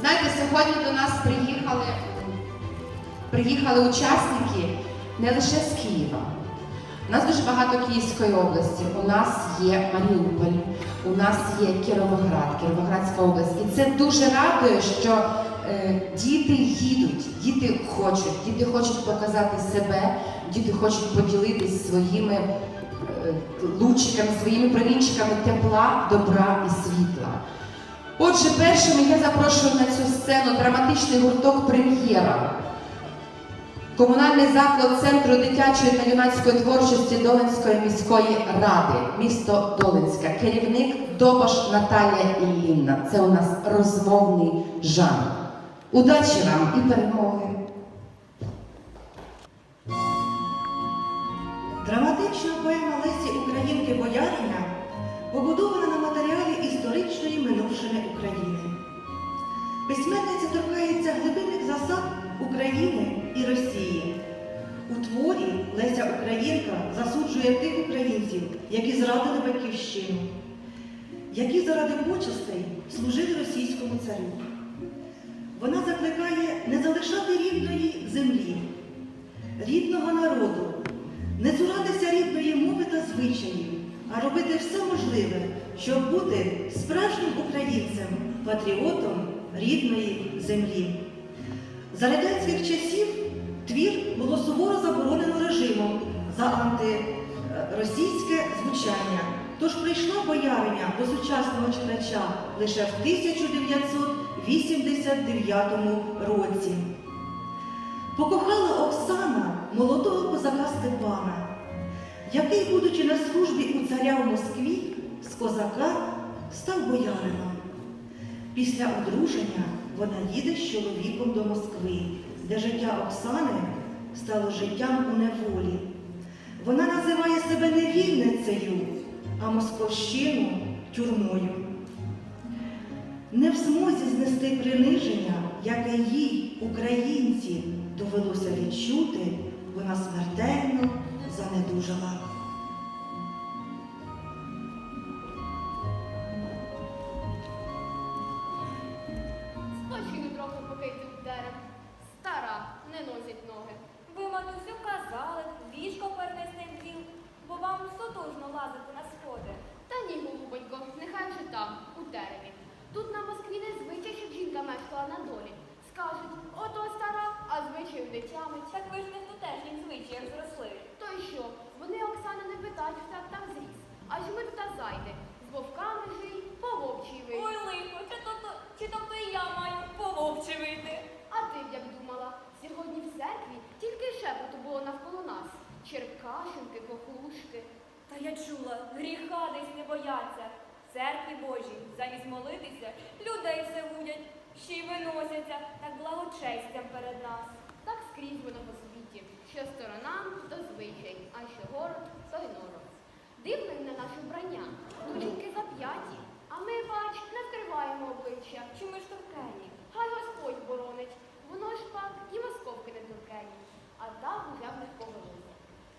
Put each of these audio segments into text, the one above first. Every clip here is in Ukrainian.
Знаєте, сьогодні до нас приїхали, приїхали учасники не лише з Києва. У нас дуже багато Київської області. У нас є Маріуполь, у нас є Кіровоград, Кіровоградська область. І це дуже радує, що е, діти їдуть, діти хочуть, діти хочуть показати себе, діти хочуть поділитись своїми е, лучиками, своїми промінчиками тепла, добра і світла. Отже, першими я запрошую на цю сцену драматичний гурток Прем'єра. Комунальний заклад Центру дитячої та юнацької творчості Долинської міської ради, місто Долинська, керівник Добаш Наталія Іллівна. Це у нас розмовний жанр. Удачі вам і перемоги! Драматична поема Лесі Українки Боярина побудована на історичної минувшини України. Письменниця торкається глибинних засад України і Росії. У творі Леся Українка засуджує тих українців, які зрадили батьківщину, які заради почестей служили російському царю. Вона закликає не залишати рідної землі, рідного народу, не цуратися рідної мови та звичаїв, а робити все можливе, щоб бути справжнім українцем, патріотом рідної землі. За радянських часів твір було суворо заборонено режимом за антиросійське звучання. Тож прийшла бояриня до сучасного читача лише в 1989 році. Покохала Оксана молодого козака Степана, який, будучи на службі у царя в Москві, козака став боярином. Після одруження вона їде з чоловіком до Москви, де життя Оксани стало життям у неволі. Вона називає себе не вільницею, а московщину тюрмою. Не в змозі знести приниження, яке їй, українці, довелося відчути, вона смертельно занедужала. Тямить. Так ви ж не в тутешніх звичаях зросли. То й що? Вони Оксана не питають, хто там зріс. Аж ми тута зайде. З вовками жий, по вовчій вий. Ой, лихо, чи то, то, чи то, то і я маю пововче вийти. А ти б як думала, сьогодні в церкві тільки шепоту було навколо нас. Черкашенки, кохлушки. Та я чула, гріха десь не бояться. Церкві Божій, замість молитися, людей все гудять, ще й виносяться, так благочестям перед нас. Скрізь воно по світі, що сторонам, то звичай, а що город, то й норов. Дивно й на наше вбрання, доченьки зап'яті, а ми, бач, не вкриваємо обличчя. Чи ми ж торкені? Хай Господь боронить, воно ж пак і московки не торкені, а так уже в них повелося.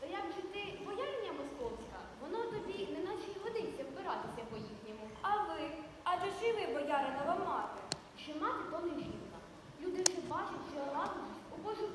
Та як же ти, бояриня московська, воно тобі неначе й годиться вбиратися по-їхньому. А ви? Адже ж і ви, бояринова мати. Що мати то не жінка. Люди вже бачать, що ладність у Божу.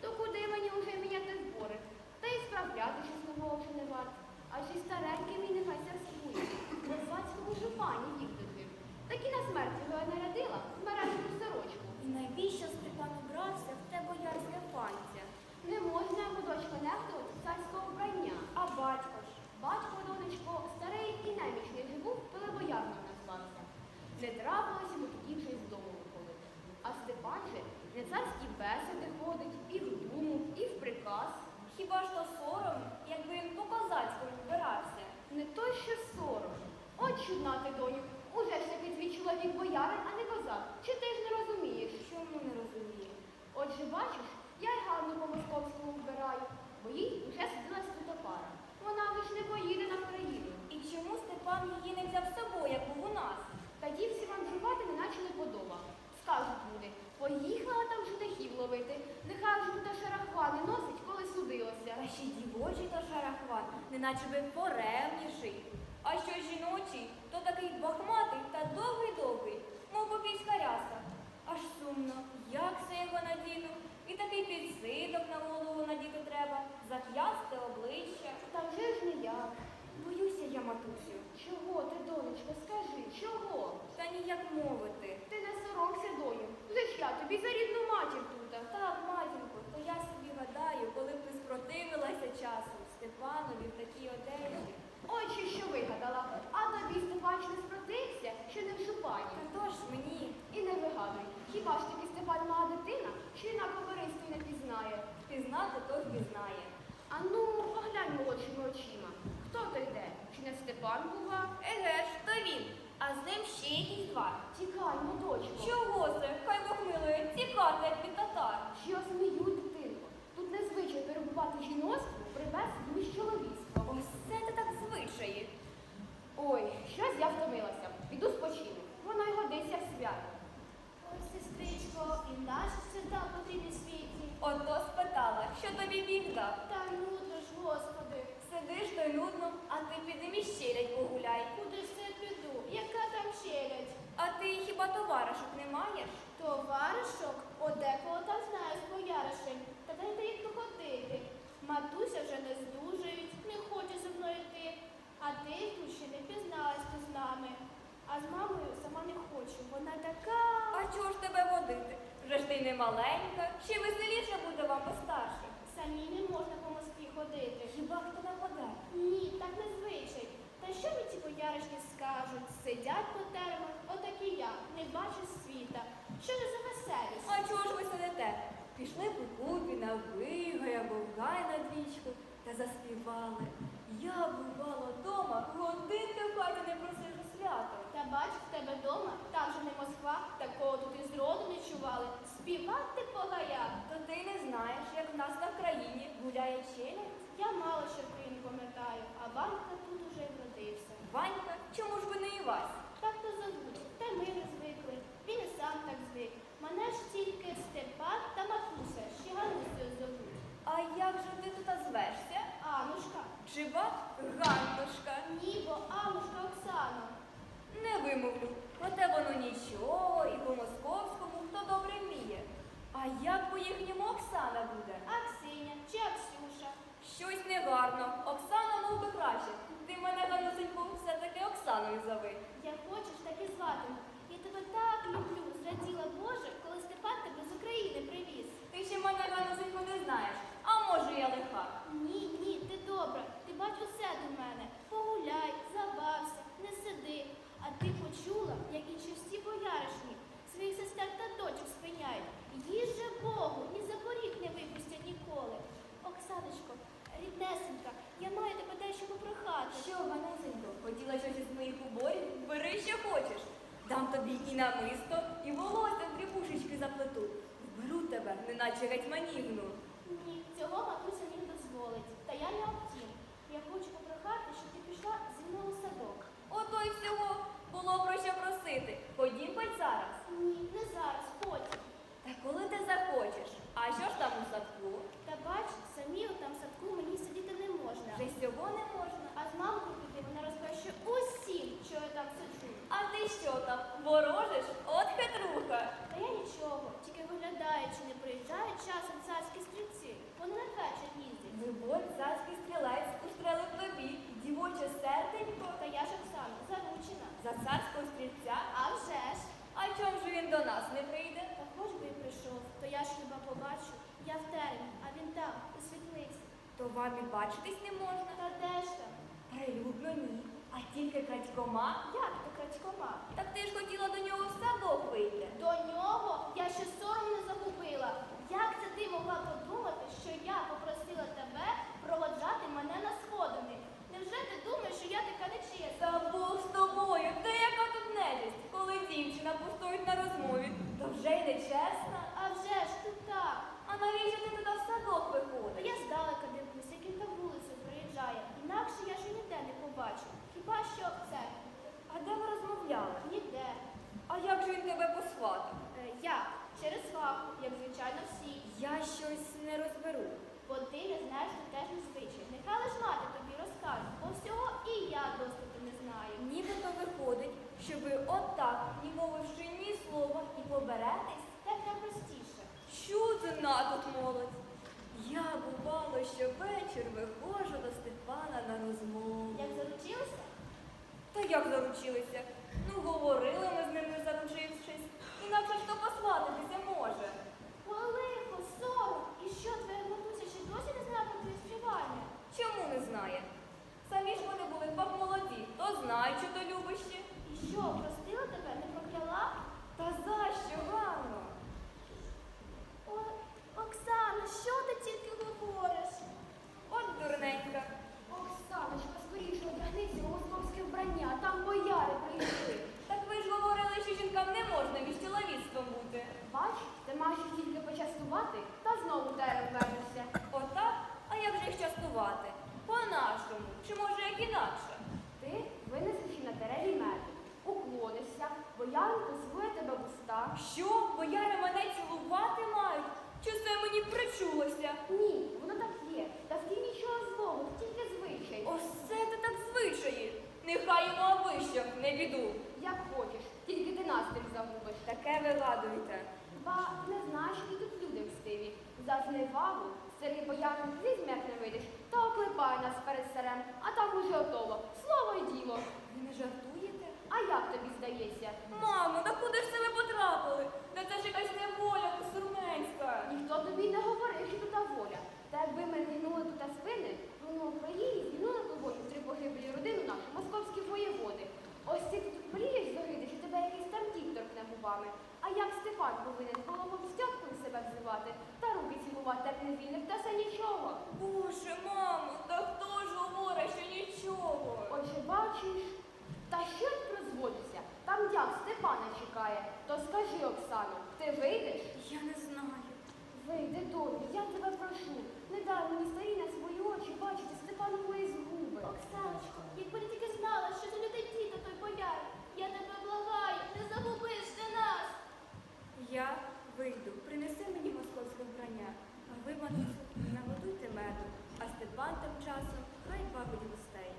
То куди мені вже міняти збори? Та й справляти щось нового вже не варт. Аж і старенький мій нехай царствує. На звацькому жупані вік дожив. Так і на смерть його я нарядила в мережну сорочку. І навіщо Степан брався в те боярське панця? Не можна йому дочка нехтувати царського вбрання. А батько ж? Батько, донечко, старий і немічний же був, коли боярним назвався. Не трапилось йому тоді вже й з дому виходити. А Степан же не царські бесіди ходить, і в думу, і в приказ. Хіба ж то сором, якби він по козацькому вбирався? Не то, сором. От чудна ти, доню, уже ж таки твій чоловік боярин, а не козак. Чи ти ж не розумієш? Чому не розумію? Отже, бачиш, я й гарно по московському вбираю, бо їй уже судилась тут пара. Вона вже ж не поїде на країну. І чому Степан її не взяв з собою, як був у нас? Та дівці мандрувати неначе не подоба. Скажуть люди, поїхала там жудахів ловити, нехай ж туди шарахвани носить, розкрутилося. Та ще й дівочий та шарахват, неначе би поревніший. А що жіночий, то такий бахматий та довгий-довгий, мов копійська ряса. Аж сумно, як це його надіну, і такий підсидок на голову надіти треба, зах'ясти обличчя. Та вже ж ніяк. Боюся я, матусю. Чого ти, донечко, скажи, чого? Та ніяк мовити. Ти не соромся, доню. Лиш я тобі за рідну матір тут. Так, матінко, то я собі гадаю, коли б ти не спротивилася часу Степанові в такій одежі. Ой, чи що вигадала. А тобі Степан не спротився, що не в жупані. Та то ж мені. І не вигадуй, хіба ж тобі Степан мала дитина, що й на товаристві не пізнає. Пізнати то ж пізнає. А ну, поглянь молодшими очима. Хто то йде? Чи не Степан бува? Еге ж, то він, а з ним ще якісь два. Тікаймо, дочко. Чого це? Хай Бог милує, тікати, як від татар. Що сміють, перебувати жіноцтво при безвілі чоловіцтва. Ось це ти так звичаї. Ой, щось я втомилася. Піду спочину. Воно й годиться в свято. Ой, сестричко, і наші свята потрібні світі. Ото спитала, що тобі Бог дав. Та нудно ж, Господи, Сидиш то й нудно, а ти піди міщелять погуляй. куди ж це піду? Яка там челядь? А ти хіба товаришок не маєш? Товаришок, одекого там знаю з бояришем. Та дайте їх походити. Матуся вже не здужують, не хоче зі мною йти. А ти тут ще не пізналась ти з нами. А з мамою сама не хочу. Вона така. А чого ж тебе водити? Вже ж ти не маленька, ще веселіше буде вам постарше. Самі не можна по Москві ходити. Хіба хто нападе? Ні, так не звичай. Та що мені ці бояришні скажуть? Сидять по термах, отакі я, не бачу світа. Що це за веселість? А чого ж ви сидите? Пішли по купі на вигай або в гай на двічку та заспівали. Я бувала вдома, годинки в хаті не просижу свято. Та бач, в тебе дома, там же не Москва, такого тут і зроду не чували. Співати по гаях. То ти не знаєш, як в нас на країні гуляє челядь? Я мало що в країні пам'ятаю, а Ванька тут уже й вродився. Ванька, чому ж ви не Івась? Так то зовуть, та ми не звикли. Він і сам так звик. Мене ж тільки Степан та Матуся, ще Ганусею зовуть. А як же ти тут звешся? Анушка. Чи ба Ганнушка? Ні, бо Анушка Оксана. Не вимовлю. Проте воно нічого, і по-московському хто добре вміє. А як по їхньому Оксана буде? Аксиня чи Аксюша. Щось негарно. Оксана мов би краще. Ти мене Ганусеньку все-таки Оксаною зови. Як хочеш, так і зватиму. Я тебе так люблю, зраділа Боже, коли Степан тебе з України привіз. Ти ще мене Ганусеньку не знаєш. А може я лиха. Ні, ні, ти добра. Ти бач усе до мене. Погуляй, забався, не сиди. А ти почула, як інші всі бояришні своїх сестер та дочок спиняють. Їж же Богу, ні за поріг не випустять ніколи. Оксаночко, ріднесенька, я маю тебе дещо попрохати. Що, Ганусенько, хотіла щось із моїх уборів? Бери, що хочеш. Дам тобі і намисто, і волосся в тріпушечки заплету. Вберу тебе, неначе гетьманівну. Ні, цього матуся не дозволить. Та я не обтім. Я хочу попрохати, щоб ти пішла зі мною у садок. Ото й всього було про що просити. Ходім хоч зараз. Ні, не зараз, потім. Та коли ти захочеш. А що ж там у садку? Та бач, самі у там садку мені сидіти не можна. Вже й цього не можна. А з мамкою піти вона розкаже усім, що я там сиджу. А ти що там? Ворожиш? От хитруха. Та я нічого, тільки виглядаю, чи не приїжджають часом царські стрільці. Вони на вечір їздять. Вибор царський стрілець устрелив тобі, дівоче серденько. Та я ж Оксана, заручена. За царського стрільця. А вже ж. А чом же він до нас не прийде? Та хоч би і прийшов, то я ж хіба побачу. Я в термі, а він там, у світлиці. То вам і бачитись не можна. Та де ж там? Прилюбно ні. А тільки крадькома. Як ти крадькома? Так ти ж хотіла до нього в садок вийти. До нього я ще сором не загубила. Як це ти могла подумати, що я попросила тебе проводжати мене на сходини? Невже ти думаєш, що я така нечесна? Та Бог з тобою, та яка тут нелюсть, коли дівчина постоїть на розмові, то вже й нечесна. А вже ж ти так. А навіщо ти туди в садок виходиш? я здалека дивлюся, як він на вулицю приїжджає. Інакше я ж і ніде не побачу. Хіба що це? А де ви розмовляли? Ніде. А як же він тебе посватав? Е, як? Через сваху, як звичайно всі. Я щось не розберу. Бо ти не знаєш теж звичай. Нехай лиш мати тобі розкаже, бо всього і я доступу не знаю. Нібито виходить, що ви отак, ні мовивши ні слова, і поберетесь. Так найпростіше. Чудна тут молодь. Я бувало, що вечір виходжу до Степана на розмову. Як заручилася? Та як заручилися? Ну, говорили ми з ним, не заручившись. Інакше ж то посвататися може. Олихо, сором. І що, твоя матуся ще досі не знає про твоє співання? Чому не знає? Самі ж вони були б молоді, то знай, чи то любощі. Що, тебе, не прокляла? Та за що, Ганно? О, Оксана, що ти тільки говориш? От дурненька. Оксаночка, скоріше одягнися у московське вбрання, там бояри прийшли. Так ви ж говорили, що жінкам не можна між чоловіцтвом бути. Бач, ти маєш їх тільки почастувати, та знову терен вернешся. Отак? А як же їх частувати? По-нашому, чи може як інакше? Ти винесеш їм на терені меду, уклонишся, боярин поцілує тебе в уста. Що, бояри мене цілувати мають? Чи це мені причулося? Ні, воно так є. Та в тім нічого злого, тільки звичай. Ось це ти так звичаї. Нехай йому вищах не біду. Як хочеш, тільки ти настрій загубиш. Таке вигадуйте. Ба не знаєш, які тут люди мстиві. За зневагу старий боярин візьме, як не вийдеш, та оклепає нас перед царем, а там уже готово. Слово й діло. Ви не жартуєте? А як тобі здається? Мамо, та куди ж це ви потрапили? Та це ж якась неволя сурменська. Ніхто тобі й не говорив, що та воля. Та якби ми згинули тут та спини, то на Україні згинули когось три погиблі родину нашу, московські воєводи. Ось ти тут мрієш загиди, що тебе якийсь там дід торкне губами. А як Стефан повинен головом стьопкою себе взивати, та руки цілувати, як невільник, та все нічого. Боже, мамо, та хто ж говорить, що нічого? Отже, бачиш, та що тут розводиться? Там дяк Степана чекає. То скажи, Оксано, ти вийдеш? Я не знаю. Вийди, долю, я тебе прошу. Не дай мені старі на свої очі бачити Степанової згуби. Оксаночко, якби ти тільки знала, що за люди діти той бояр. Я тебе благаю, не загубиш ти нас. Я вийду, принеси мені московське вбрання, а ви, матусю, наготуйте меду, а Степан тим часом хай бабить гостей.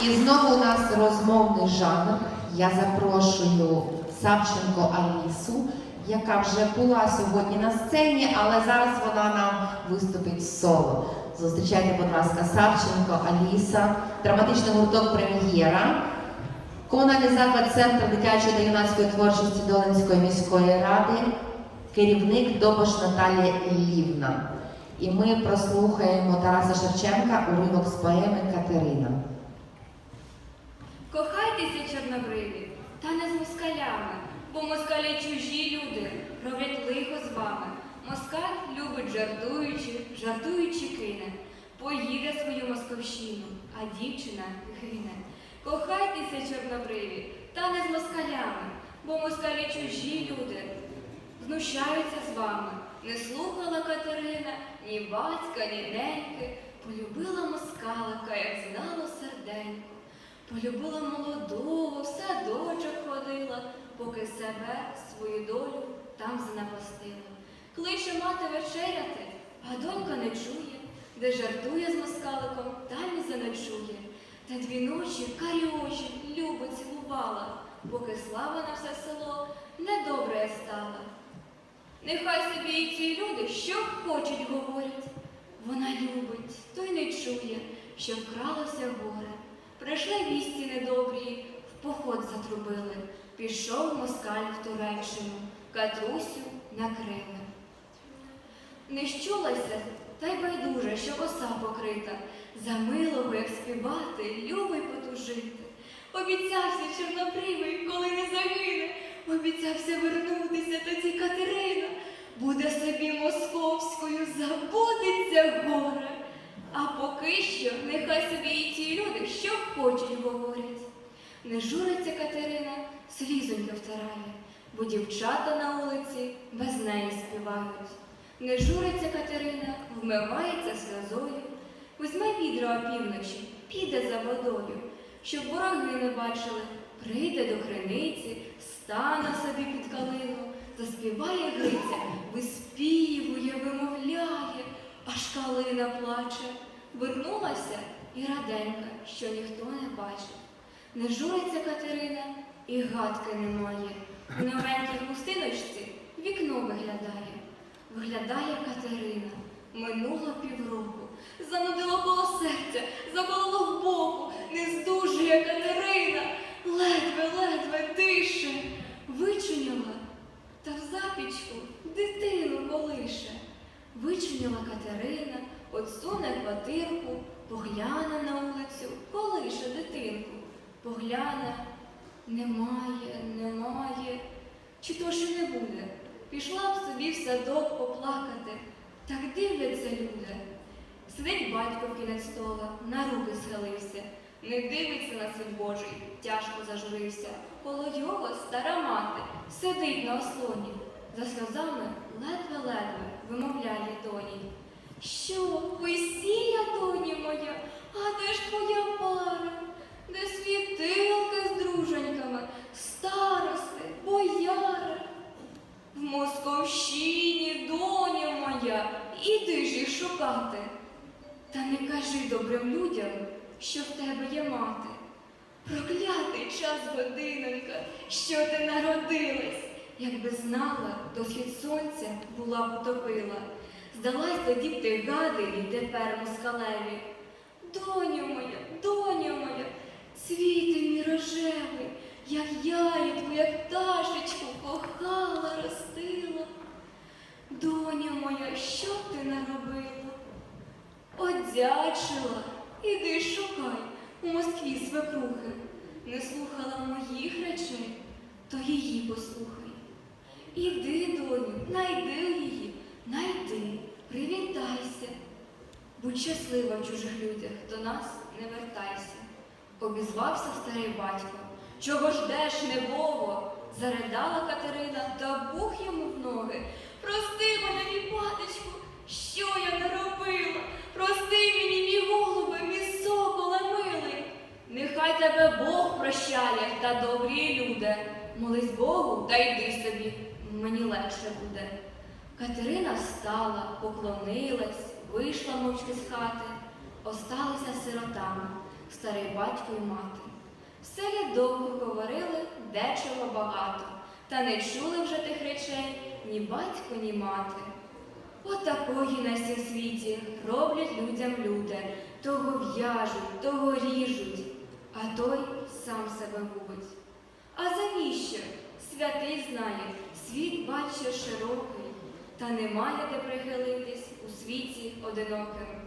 І знову у нас розмовний жанр. Я запрошую Савченко Алісу, яка вже була сьогодні на сцені, але зараз вона нам виступить соло. Зустрічайте, будь ласка, Савченко Аліса, драматичний гурток Прем'єра, комунальний заклад Центр дитячої та юнацької творчості Долинської міської ради, керівник Добош Наталія Іллівна. І ми прослухаємо Тараса Шевченка уривок з поеми Катерина. Кохайтеся, чорнобриві, та не з москалями, бо москалі чужі люди роблять лихо з вами. Москаль любить жартуючи, жартуючи кине, поїде свою московщину, а дівчина гине. Кохайтеся, чорнобриві, та не з москалями, бо москалі чужі люди знущаються з вами. Не слухала Катерина ні батька, ні неньки, полюбила москалика, як знало серденько. Полюбила молодого, в садочок ходила, поки себе, свою долю там занапастила. Кличе мати вечеряти, а донька не чує, де жартує з москаликом, там і заночує. Та дві ночі карі очі любо цілувала, поки слава на все село недобре стала. Нехай собі і ці люди, що хочуть, говорять. Вона любить, той не чує, що вкралося горе. Прийшли вісті недобрі, в поход затрубили. Пішов москаль в Туреччину, Катрусю накрили. Не щулася, та й байдуже, що коса покрита. За милого, як співати, любий потужити. Обіцявся чорнобривий, коли не загине. Обіцявся вернутися тоді Катерина. Буде собі московською, забудеться горе. А поки що нехай собі і ті люди, що хочуть, говорять. Не журиться Катерина, слізоньки втирає, бо дівчата на вулиці без неї співають. Не журиться Катерина, вмивається сльозою, візьме відро опівночі, піде за водою, щоб вороги не бачили, прийде до криниці, стане собі під калину, заспіває Гриця, виспівує, вимовляє, аж калина плаче. Вернулася і раденька, що ніхто не бачив. Не журиться Катерина і гадки немає. В новенькій хустиночці вікно виглядає. Виглядає Катерина. Минуло півроку. Занудило коло серця, забололо в боку. Не здужує Катерина. Ледве-ледве дише. Вичуняла та в запічку дитину колише. Вичуняла Катерина, отсуне квартирку, погляне на вулицю, колише дитинку. Погляне, немає, немає. Чи то ж не буде? Пішла б собі в садок поплакати. Так дивляться люди. Сидить батько в кінець стола, на руки схилився. Не дивиться на світ Божий, тяжко зажурився. Коло його стара мати сидить на ослоні. За сльозами ледве-ледве вимовляє доні. Що, весілля, доні моя, а де ж твоя пара? Де світилки з друженьками, старости, бояри? В Московщині, доня моя, іди ж їх шукати. Та не кажи добрим людям, що в тебе є мати. Проклятий час годинонька, що ти народилась, якби знала, до схід сонця була б утопила. Здалась тоді ти гадові тепер москалеві. Доню моя, цвіти мій рожевий, як яєтку, як пташечку кохала, ростила. Доню моя, що ти наробила? Одячила, іди шукай у Москві свекрухи. Не слухала моїх речей, то її послухай. Іди, доню, найди її, найди, привітайся. Будь щаслива в чужих людях, до нас не вертайся. Обізвався старий батько. Чого ждеш, небого? Заридала Катерина та бух йому в ноги. Прости мене, мій батечку, що я наробила? Прости мені, мій голубе, мій соколе милий. Нехай тебе Бог прощає та добрі люди. Молись Богу та йди собі, мені легше буде. Катерина встала, поклонилась, вийшла мовчки з хати, осталися сиротами, старий батько й мати. В селі довго говорили, дечого багато, та не чули вже тих речей ні батько, ні мати. Отакої на сім світі роблять людям люди, того в'яжуть, того ріжуть, а той сам себе губить. А завіщо? Святий знає, світ бачить широкий, та немає де прихилитись у світі одиноким.